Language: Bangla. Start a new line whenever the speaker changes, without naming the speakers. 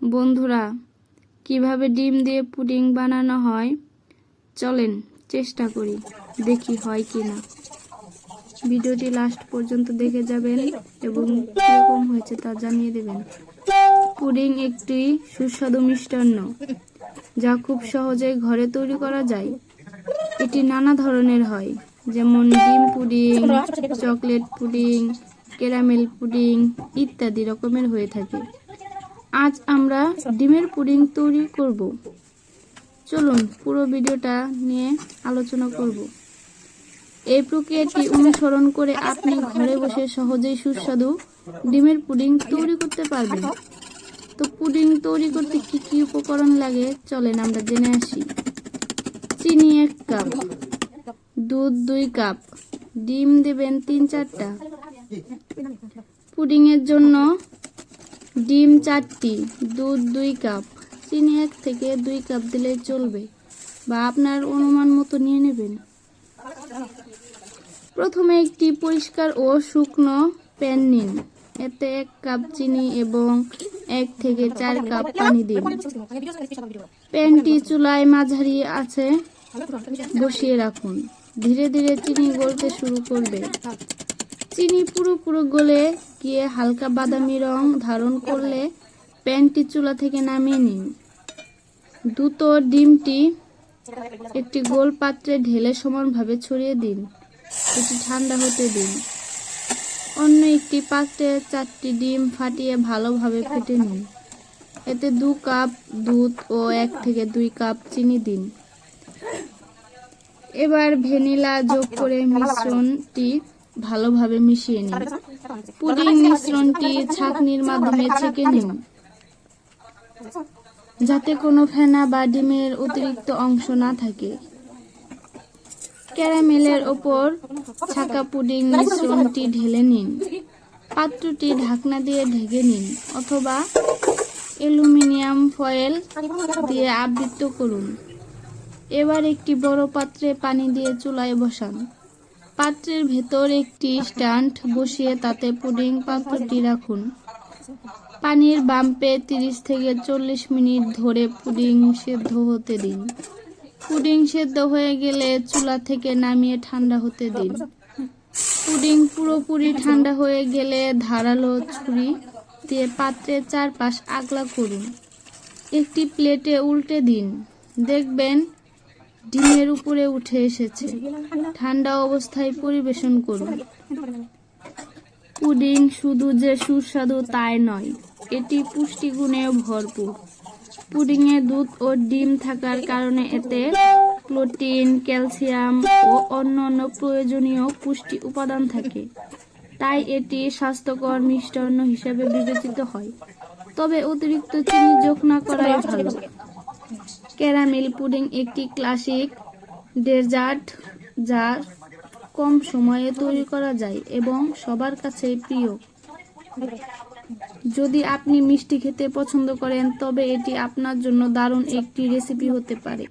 বন্ধুরা, কীভাবে ডিম দিয়ে পুডিং বানানো হয়? চলেন চেষ্টা করি, দেখি হয় কি না ভিডিওটি লাস্ট পর্যন্ত দেখে যাবেন এবং কীরকম হয়েছে তা জানিয়ে দেবেন। পুডিং একটি সুস্বাদু মিষ্টান্ন, যা খুব সহজেই ঘরে তৈরি করা যায়। এটি নানা ধরনের হয়, যেমন ডিম pudding, chocolate pudding, caramel pudding ইত্যাদি রকমের হয়ে থাকে। আজ আমরা ডিমের পুডিং তৈরি করব। চলুন পুরো ভিডিওটা নিয়ে আলোচনা করব। এই প্রক্রিয়াটি অনুসরণ করে আপনি ঘরে বসে সহজেই সুস্বাদু ডিমের পুডিং তৈরি করতে পারবেন। তো পুডিং তৈরি করতে কি কি উপকরণ লাগে? চলেন আমরা জেনে আসি। চিনি এক কাপ, দুধ দুই কাপ, ডিম দেবেন তিন চারটা। পুডিংয়ের জন্য ডিম চারটি, দুধ দুই কাপ, চিনি এক থেকে দুই কাপ দিলে চলবে। বা আপনার অনুমান মতো নিয়ে নেবেন। প্রথমে একটি পরিষ্কার ও শুকনো প্যান নিন। এতে এক কাপ চিনি এবং এক থেকে চার কাপ পানি দিন। প্যানটি চুলায় মাঝারি আছে, বসিয়ে রাখুন। ধীরে ধীরে চিনি গলতে শুরু করবে। চিনি পুরোপুরো গলে গিয়ে হালকা বাদামি রং ধারণ করলে প্যানটি চুলা থেকে নামিয়ে নিন। দুটো ডিমটি একটি গোল পাত্রে ঢেলে সমানভাবে ছড়িয়ে দিন। এটি ঠান্ডা হতে দিন। অন্য একটি পাত্রে চারটি ডিম ফাটিয়ে ভালোভাবে ফেটে নিন। এতে দু কাপ দুধ ও এক থেকে দুই কাপ চিনি দিন। এবার ভ্যানিলা যোগ করে মিশ্রণটি ভালোভাবে মিশিয়ে নিন। পুডিং মিশ্রণটি ছাঁকনির মাধ্যমে ছেঁকে নিন। যাতে কোনো ফেনা বা ডিমের অতিরিক্ত অংশ না থাকে। ক্যারামেলের ওপর ছাকা পুডিং মিশ্রণটি ঢেলে নিন। পাত্রটি ঢাকনা দিয়ে ঢেকে নিন অথবা অ্যালুমিনিয়াম ফয়েল দিয়ে আবৃত করুন। এবার একটি বড় পাত্রে পানি দিয়ে চুলায় বসান। পাত্রের ভেতর একটি স্ট্যান্ড বসিয়ে তাতে পুডিং পাত্রটি রাখুন। পানির বাম্পে তিরিশ থেকে চল্লিশ মিনিট ধরে পুডিং সেদ্ধ হতে দিন। পুডিং সেদ্ধ হয়ে গেলে চুলা থেকে নামিয়ে ঠান্ডা হতে দিন। পুডিং পুরোপুরি ঠান্ডা হয়ে গেলে ধারালো ছুরি দিয়ে পাত্রের চারপাশ আগলা করুন। একটি প্লেটে উল্টে দিন। দেখবেন ডিমের উপরে উঠে এসেছে। ঠান্ডা অবস্থায় পরিবেশন করুন। পুডিং শুধু যে সুস্বাদু তাই নয়, এটি পুষ্টিগুণে ভরপুর। পুডিংয়ে দুধ ও ডিম থাকার কারণে এতে প্রোটিন, ক্যালসিয়াম ও অন্যান্য প্রয়োজনীয় পুষ্টি উপাদান থাকে। তাই এটি স্বাস্থ্যকর মিষ্টান্ন হিসেবে বিবেচিত হয়। তবে অতিরিক্ত চিনি যোগ না করাই ভালো। ক্যারামেল পুডিং একটি ক্লাসিক ডেজার্ট যা কম সময়ে তৈরি করা যায় এবং সবার কাছে প্রিয়। যদি আপনি মিষ্টি খেতে পছন্দ করেন, তবে এটি আপনার জন্য দারুণ একটি রেসিপি হতে পারে।